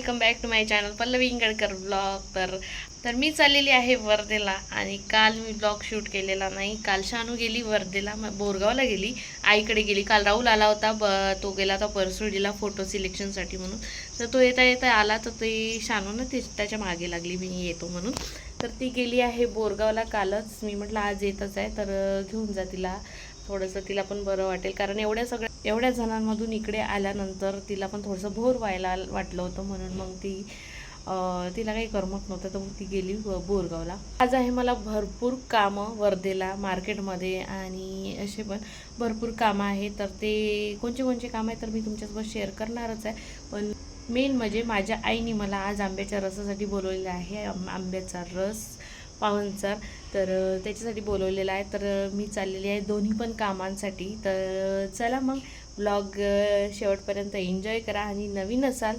Welcome back to my channel Pallavi Ingadkar blog तर तर मी चाललेली आहे वर्धेला आणि काल मी ब्लॉग शूट केलेला नाही. काल शानू गेली वर्धेला बोरगावला गेली. आईकडे गेली. काल राहुल आला होता ब तो गेला होता परसुडीला फोटो सिलेक्शनसाठी म्हणून. तर तो येता येता आला तर ते शानू ना ते त्याच्यामागे लागली मी येतो म्हणून. तर ती गेली आहे बोरगावला कालच. मी म्हटलं आज येतच आहे तर घेऊन जा तिला. थोडंसं तिला पण बरं वाटेल. कारण एवढ्या सगळ्या एवढ्या जणांमधून इकडे आल्यानंतर तिला पण थोडंसं भोर व्हायला वाटलं होतं म्हणून मग ती तिला काही करमत नव्हतं तर मग ती गेली बोरगावला. आज आहे मला भरपूर कामं वर्धेला मार्केटमध्ये आणि असे पण भरपूर कामं आहेत. तर ते कोणते कोणते कामं आहे तर मी तुमच्यासोबत शेअर करणारच आहे. पण मेन म्हणजे माझ्या आईने मला आज आंब्याच्या रसासाठी बोलवलेलं आहे. आंब्याचा रस पाहुणचार. तर त्याच्यासाठी बोलवलेलं आहे. तर मी चाललेली आहे दोन्ही पण कामांसाठी. तर चला मग. ब्लॉग शेवटपर्यंत एन्जॉय करा आणि नवीन असाल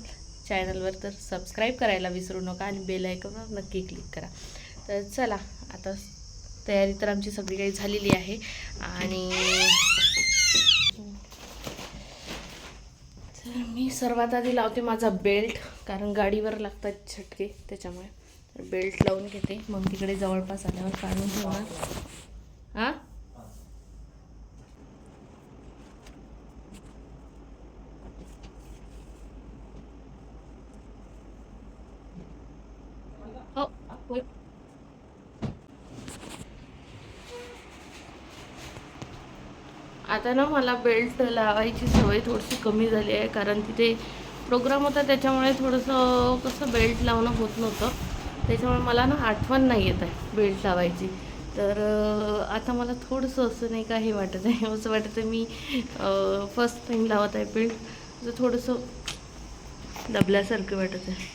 चॅनलवर तर सबस्क्राईब करायला विसरू नका आणि बेल आयकॉनवर नक्की क्लिक करा. तर चला. आता तयारी तर आमची सगळी काही झालेली आहे. आणि तर मी सर्वात आधी लावते माझा बेल्ट कारण गाडीवर लागतात झटके त्याच्यामुळे. तर बेल्ट लावून घेते. मग तिकडे जवळपास आल्यावर काढून ठेवणार हां? हो. आता ना मला बेल्ट लावायची सवय थोडीशी कमी झाली आहे कारण तिथे प्रोग्राम होता त्याच्यामुळे थोडंसं कसं बेल्ट लावणं होत नव्हतं. त्याच्यामुळे मला ना आठवण नाही येत आहे बेल्ट लावायची. तर आता मला थोडंसं असं नाही का हे वाटत आहे. असं वाटत आहे मी फर्स्ट टाईम लावत आहे बेल्ट. तर थोडंसं दबल्यासारखं वाटत आहे.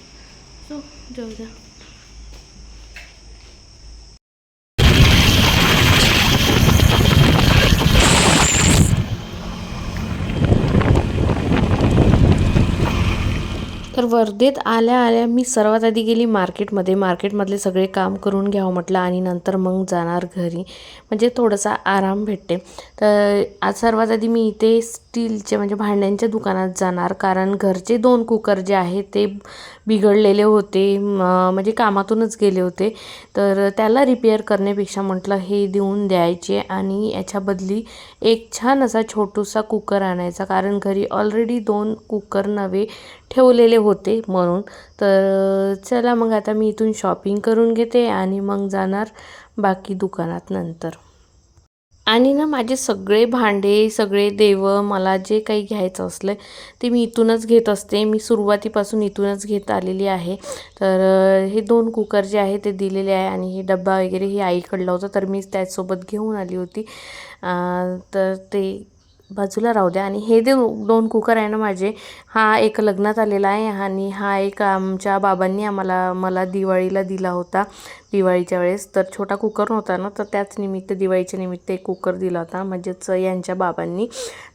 सो जाऊ द्या. तर वर्धेत आल्या आल्या मी सर्वात आधी गेली मार्केटमध्ये. मार्केटमधले सगळे काम करून घ्यावं म्हटलं आणि नंतर मग जाणार घरी. म्हणजे थोडासा आराम भेटते. तर आज सर्वात आधी मी इथे स्टीलचे म्हणजे भांड्यांच्या दुकानात जाणार. कारण घरचे दोन कुकर जे आहेत ते बिघडलेले होते. म्हणजे कामातूनच गेले होते. तर त्याला रिपेअर करण्यापेक्षा म्हटलं हे देऊन द्यायचे आणि याच्या बदली एक छान असा छोटूसा कुकर आणायचा. कारण घरी ऑलरेडी दोन कुकर नवे ठेवलेले होते म्हणून. तर चला मग आता मी इथून शॉपिंग करून घेते आणि मग जाणार बाकी दुकानात नंतर. आणि ना माझे सगळे भांडे सगळे देवं मला जे काही घ्यायचं असलं ते मी इथूनच घेत असते. मी सुरुवातीपासून इथूनच घेत आलेली आहे. तर हे दोन कुकर जे आहे ते दिलेले आहे आणि हे डब्बा वगैरे हे आईकडला होता तर मी त्याचसोबत घेऊन आली होती. तर ते बाजूला राहू द्या. आणि हे दे दोन कुकर आहे ना माझे. हा एक लग्नात आलेला आहे आणि हा एक आमच्या बाबांनी आम्हाला मला दिवाळीला दिला होता दिवाळीच्या वेळेस. तर छोटा कुकर नव्हता ना तर त्याच निमित्त दिवाळीच्या निमित्त एक कुकर दिला होता म्हणजेच यांच्या बाबांनी.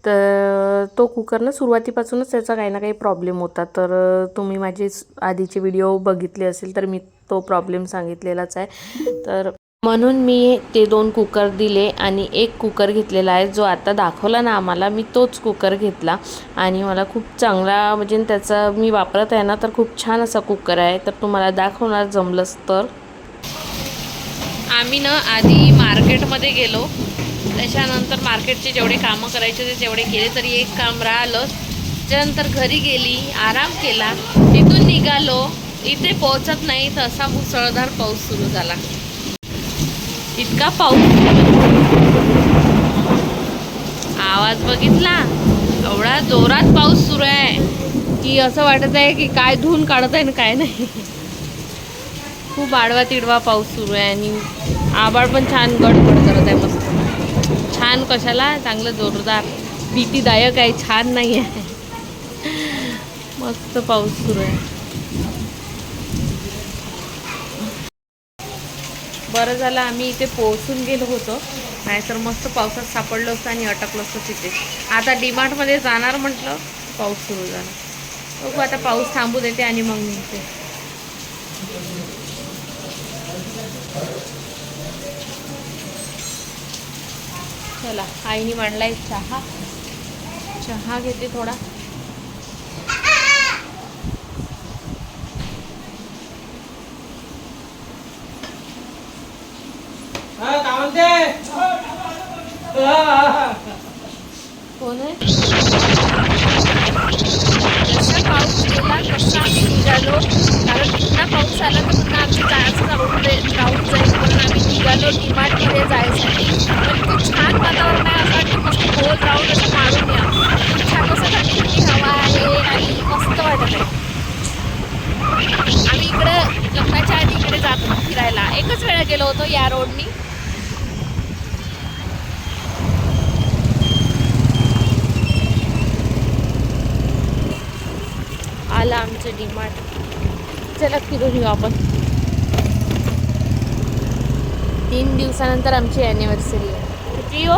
तर तो कुकर ना सुरुवातीपासूनच त्याचा काही ना काही प्रॉब्लेम होता. तर तुम्ही माझे आधीचे व्हिडिओ बघितले असेल तर मी तो प्रॉब्लेम सांगितलेलाच आहे. तर म्हणून मी ते दोन कुकर दिले आणि एक कुकर घेतलेला आहे जो आता दाखवला ना आम्हाला मी तोच कुकर घेतला. आणि मला खूप चांगला म्हणजे त्याचा मी वापरत आहे ना तर खूप छान असा कुकर आहे. तर तुम्हाला दाखवणार जमलंच तर. आम्ही ना आधी मार्केटमध्ये गेलो. त्याच्यानंतर मार्केटचे जेवढे कामं करायचे ते तेवढे केले. तरी एक काम राहिलं. त्याच्यानंतर घरी गेली आराम केला. तिथून निघालो. इथे पोहोचत नाही तर असा मुसळधार पाऊस सुरू झाला. इतका पाऊस आवाज बघितला. एवढा जोरात पाऊस सुरू आहे. की असं वाटत आहे की काय धुवून काढत आहे ना काय नाही. खूप आडवा तिडवा पाऊस सुरू आहे आणि आबाळ पण छान गडगड करत आहे मस्त. छान कशाला? चांगलं जोरदार भीतीदायक आहे. छान नाही आहे. मस्त पाऊस सुरू आहे. बरं झालं आम्ही इथे पोहोचून गेलो होतो. नाहीतर मस्त पावसात सापडलो असतं आणि अटकलो असतं तिथे. आता डीमार्टमध्ये जाणार म्हटलं पाऊस सुरू झाला. बघू आता पाऊस थांबू देते आणि मग निघते. चला आईने मांडलाय चहा. चहा घेते थोडा. पाऊस गेला आम्ही निघालो कारण पुन्हा पाऊस आला तर पुन्हा आमची जायचं राहून जाईल राहून जाईल म्हणून आम्ही निघालो डिमार्टमध्ये जायसाठी पण खूप छान वातावरण आहे असं वाटतं मस्त गोल राऊंड असं मारून या खूप छान असं थंडी थंडी हवा आहे आणि मस्त वाटत आहे आम्ही इकडं लग्नाच्या आधी इकडे जातो फिरायला. एकच वेळा गेलो होतो या रोडनी आला आमचं डीमार्ट. चला फिरून येऊ आपण. तीन दिवसानंतर आमची ॲनिव्हर्सरी आहे. किती हो?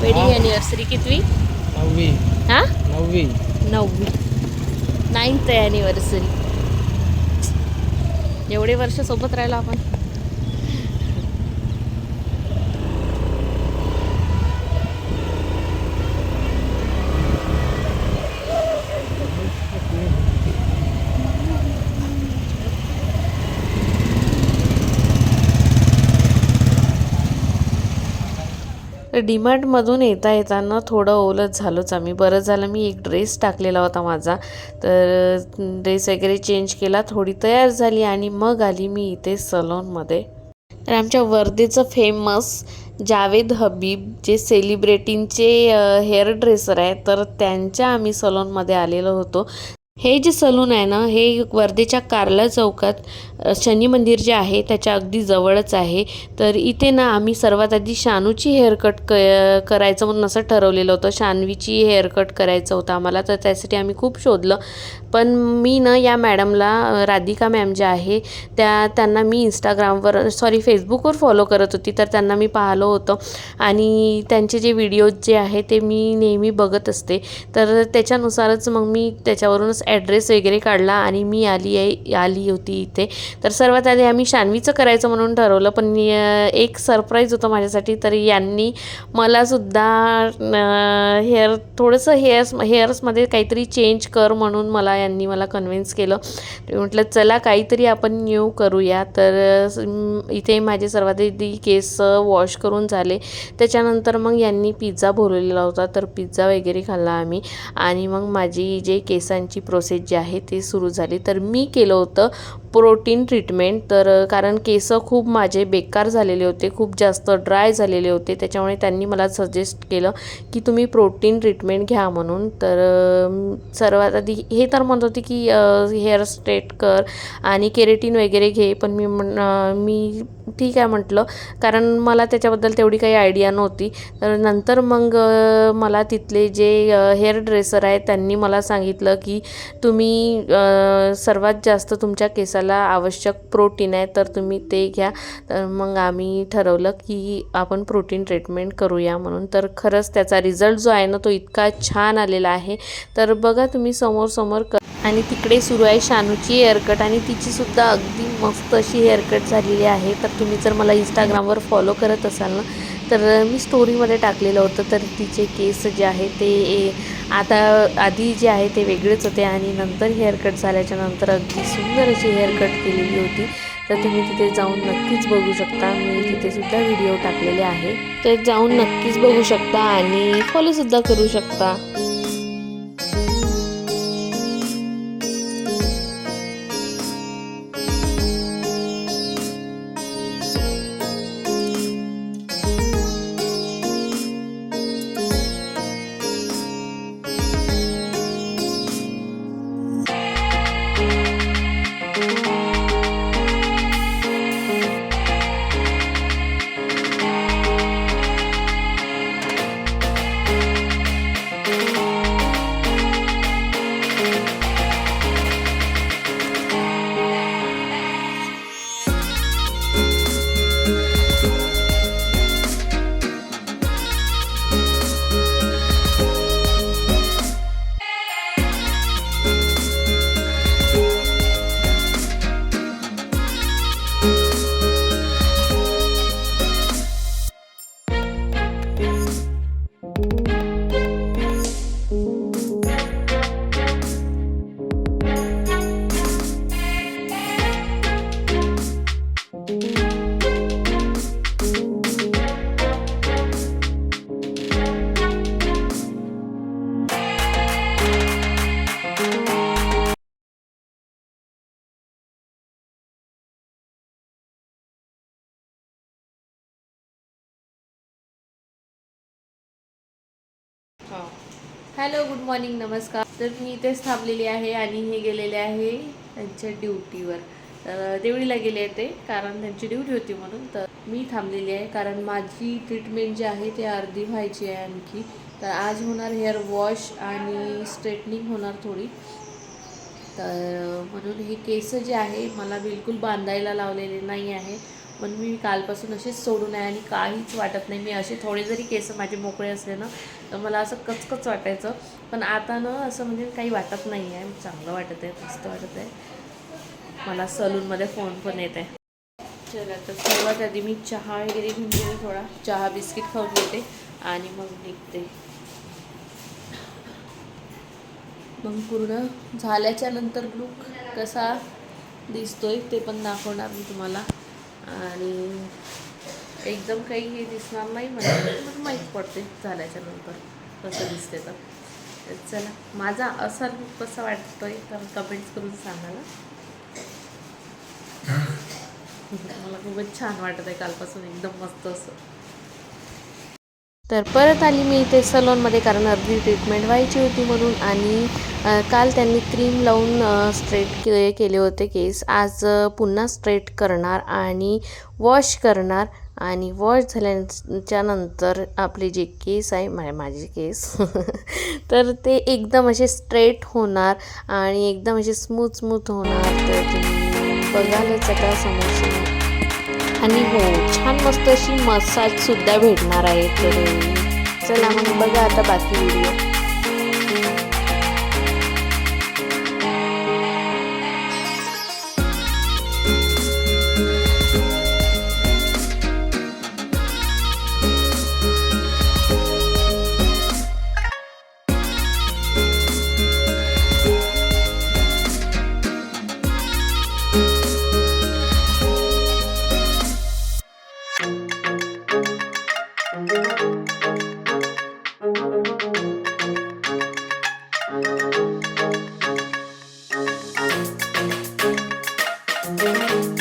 वेडिंग ॲनिव्हर्सरी कितवी? नववी. हां? नववी. नववी. नाईन्थ ॲनिव्हर्सरी एवढे वर्ष सोबत राहिलो आपण. डीमार्टमधून येता येताना थोडं ओलच झालोच आम्ही. बरं झालं मी एक ड्रेस टाकलेला होता माझा. तर ड्रेस वगैरे चेंज केला थोडी तयार झाली आणि मग आली मी इथे सलोनमध्ये. तर आमच्या वर्धेचं फेमस जावेद हबीब जे सेलिब्रिटींचे हेअर ड्रेसर आहे तर त्यांच्या आम्ही सलोनमध्ये आलेलो होतो. हे जे सलून आहे ना हे वर्धेच्या कार्ला चौकात शनी मंदिर जे आहे त्याच्या अगदी जवळच आहे. तर इथे ना आम्ही सर्वात आधी शानूची हेअरकट क करायचं म्हणून असं ठरवलेलं होतं. शानवीची हेअरकट करायचं होतं आम्हाला. तर त्यासाठी आम्ही खूप शोधलं. पण मी ना या मॅडमला राधिका मॅम ज्या आहे त्या त्यांना मी इंस्टाग्रामवर सॉरी फेसबुकवर फॉलो करत होती. तर त्यांना मी पाहिलं होतं. आणि त्यांचे जे व्हिडिओज जे आहे ते मी नेहमी बघत असते. तर त्याच्यानुसारच मग मी त्याच्यावरूनच ॲड्रेस वगैरे काढला आणि मी आली आहे आली होती इथे. तर सर्वात आधी आम्ही शानवीचं करायचं म्हणून ठरवलं पण एक सरप्राईज होतं माझ्यासाठी. तर यांनी मलासुद्धा हेअर थोडंसं हेअर्स हेअर्समध्ये काहीतरी चेंज कर म्हणून मला यांनी मला कन्व्हिन्स केलं. म्हटलं चला काहीतरी आपण न्यू करूया. तर इथे माझे सर्वात आधी केस वॉश करून झाले. त्याच्यानंतर मग यांनी पिझ्झा बोलवलेला होता. तर पिझ्झा वगैरे खाल्ला आम्ही. आणि मग माझी जे केसांची प्रोसेस जी आहे ती सुरू झाली. तर मी केलं होतं. प्रोटीन ट्रीटमेंट तर कारण केस खूप माझे बेकार झालेले होते खूप जास्त ड्राय झालेले होते त्याच्यामुळे त्यांनी मला सजेस्ट केलं की तुम्ही प्रोटीन ट्रीटमेंट घ्या म्हणून. तर सर्वात आधी हे तर म्हणत होते की हेअर स्ट्रेट कर आणि केरेटीन वगैरे घे पण मी म्हण मी ठीक आहे म्हटलं. कारण मला त्याच्याबद्दल तेवढी काही आयडिया नव्हती. तर नंतर मग मला तिथले जे हेअर ड्रेसर आहेत त्यांनी मला सांगितलं की तुम्ही सर्वात जास्त तुमच्या केसाला आवश्यक प्रोटीन आहे तर तुम्ही ते घ्या. तर मग आम्ही ठरवलं की आपण प्रोटीन ट्रीटमेंट करूया म्हणून. तर खरंच त्याचा रिझल्ट जो आहे ना तो इतका छान आलेला आहे. तर बघा तुम्ही समोर समोर क आणि तिकडे सुरू आहे शानूची हेअरकट आणि तिचीसुद्धा अगदी मस्त अशी हेअरकट झालेली आहे. तर तुम्ही जर मला इंस्टाग्रामवर फॉलो करत असाल ना तर मी स्टोरीमध्ये टाकलेलं होतं. तर तिचे केस जे आहे ते आता आधी जे आहे ते वेगळेच होते आणि नंतर हेअरकट झाल्याच्यानंतर अगदी सुंदर अशी हेअरकट केलेली होती. तर तुम्ही तिथे जाऊन नक्कीच बघू शकता. मी तिथेसुद्धा व्हिडिओ टाकलेले आहे. तर जाऊन नक्कीच बघू शकता आणि फॉलोसुद्धा करू शकता. हॅलो गुड मॉर्निंग नमस्कार. तर मी इथेच थांबलेली आहे आणि हे गेलेले आहे त्यांच्या ड्युटीवर. तर देवळीला गेले ते कारण त्यांची ड्युटी होती म्हणून. तर मी थांबलेली आहे कारण माझी ट्रीटमेंट जी आहे ती अर्धी व्हायची आहे आणखी. तर आज होणार हेअर वॉश आणि स्ट्रेटनिंग होणार थोडी. तर म्हणून हे केस जे आहे मला बिलकुल बांधायला लावलेले नाही आहे. म्हणून मी कालपासून असेच सोडून आहे आणि काहीच वाटत नाही. मी असे थोडे जरी केस माझे मोकळे असले ना तर मला असं कचकच वाटायचं. पण आता ना असं म्हणजे काही वाटत नाही आहे. चांगलं वाटत आहे मस्त वाटत आहे. मला सलूनमध्ये फोन पण येत आहे. चला तर सर्वात आधी मी चहा वगैरे घेऊन गेले थोडा. चहा बिस्किट खाऊन घेते आणि मग निघते. मग पूर्ण झाल्याच्यानंतर लुक कसा दिसतोय ते पण दाखवणार मी तुम्हाला. आणि एकदम काही हे दिसणार नाही म्हणजे माहीत पडते झाल्याच्यानंतर कसं दिसते तर. चला माझा असा लुक कसा वाटतोय तर कमेंट्स करून सांगा ना. मला खूपच छान वाटत आहे कालपासून एकदम मस्त असं. तर परत आली मी इथे सलॉनमध्ये कारण अर्धी ट्रीटमेंट व्हायची होती म्हणून आणि काल त्यांनी क्रीम लावून स्ट्रेट के केले होते केस आज पुन्हा स्ट्रेट करणार आणि वॉश करणार आणि वॉश झाल्याच्यानंतर आपले जे केस आहे मा माझे केस तर ते एकदम असे स्ट्रेट होणार आणि एकदम असे स्मूथ स्मूथ होणार. तर तुम्ही बघालच आता समोर आणि हो छान मस्त अशी मसाजसुद्धा भेटणार आहे. तर चला मग बघा आता बाकी व्हिडिओ thank you.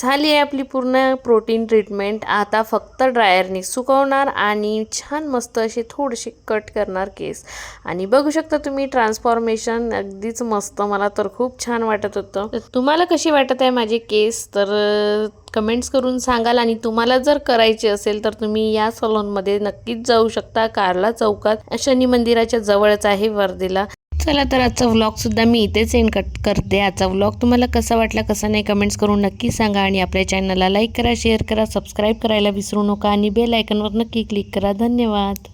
झाली आहे आपली पूर्ण प्रोटीन ट्रीटमेंट आता फक्त ड्रायरने सुकवणार आणि छान मस्त असे थोडेसे कट करणार केस आणि बघू शकता तुम्ही ट्रान्सफॉर्मेशन अगदीच मस्त. मला तर खूप छान वाटत होतं. तुम्हाला कशी वाटत आहे माझे केस तर कमेंट्स करून सांगाल. आणि तुम्हाला जर करायचे असेल तर तुम्ही या सलूनमध्ये नक्कीच जाऊ शकता. कारला चौकात. शनी मंदिराच्या जवळच आहे वर्धेला. चला तर आजचा व्लॉगसुद्धा मी इथेच एंड कट करते. आजचा व्लॉग तुम्हाला कसा वाटला कसा नाही कमेंट्स करून नक्की सांगा आणि आपल्या चॅनलला लाईक करा शेअर करा सबस्क्राईब करायला विसरू नका आणि बेल आयकनवर नक्की क्लिक करा. धन्यवाद.